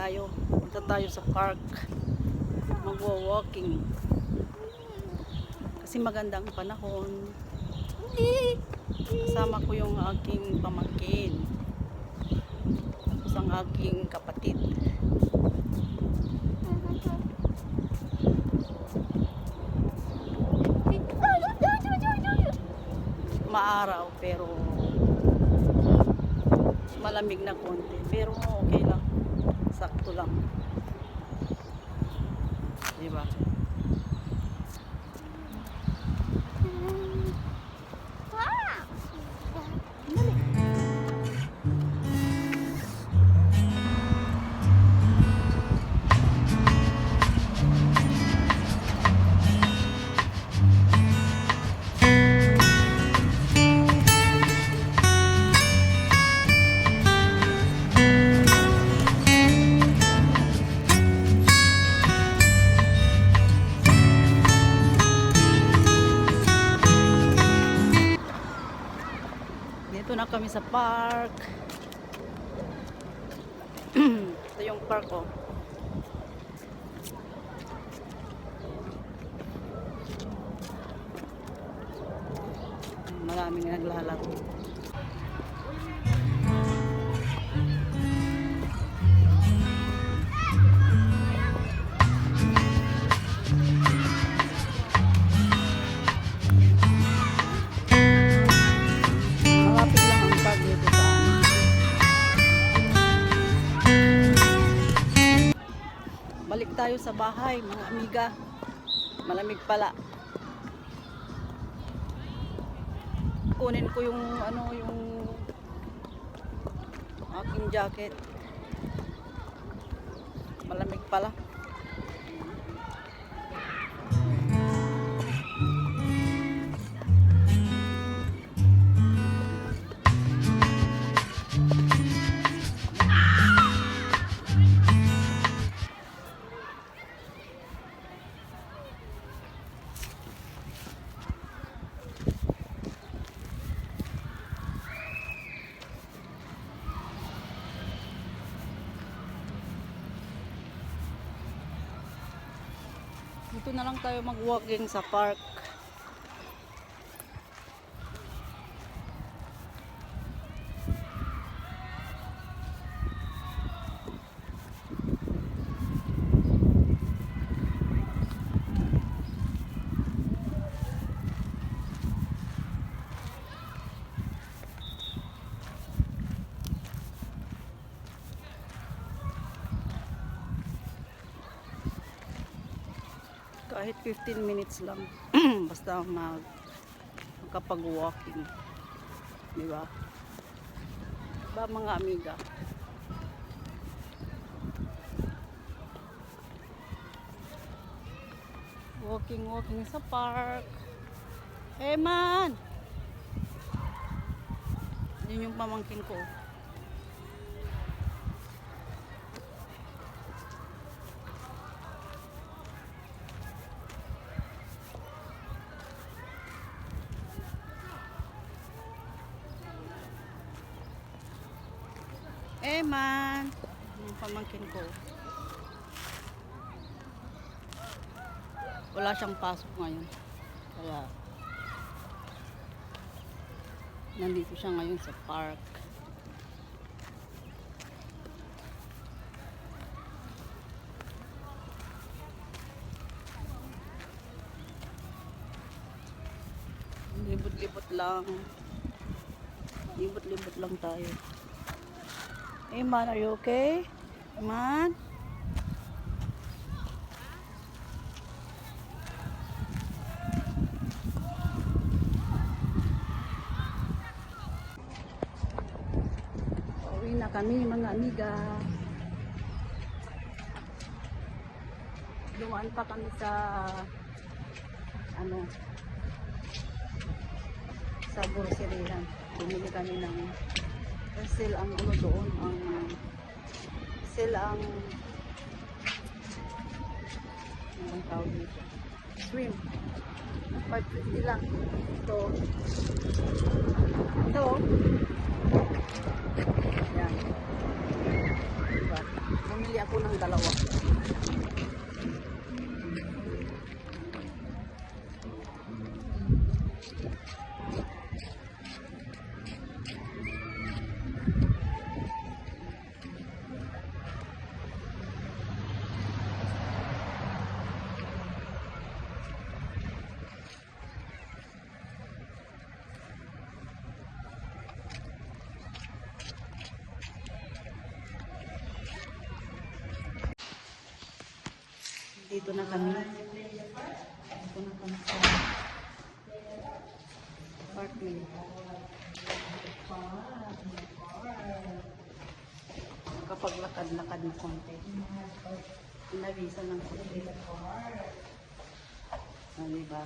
tayo. Punta tayo sa park. Magwa-walking. Kasi magandang panahon. Kasama ko yung aking pamangkin. Tapos ang aking kapatid. Maaraw pero malamig na konti. Pero okay lang. Kami sa park. Ito yung park oh. Maraming naglalaro. Balik tayo sa bahay, mga amiga. Malamig pala. Kunin ko yung ano yung aking jacket. Malamig pala. Dito na lang tayo mag-walking sa park. Kahit 15 minutes lang. Basta mag kapag walking di ba? Ba mga amiga? Walking walking sa park. Hey man! Yun yung pamangkin ko Man, yung pamangkin ko. Wala siyang pasok ngayon. Kaya nandito siya ngayon sa park. Libot-libot lang. Libot-libot lang tayo. Hey man, are you okay? Man? Uwi na kami mga amiga. Dumaan pa kami sa ano sa groceryhan. Bumili kami ng sale ang ano doon ang sale ang ang tawag dito? Swim. 550 lang ito. Ito. Yan diba? Bumili ako Dito na kami. Dito na kami sa apartment. Kapag lakad-lakad ng konti. Inabisa ng konti. Ah, diba?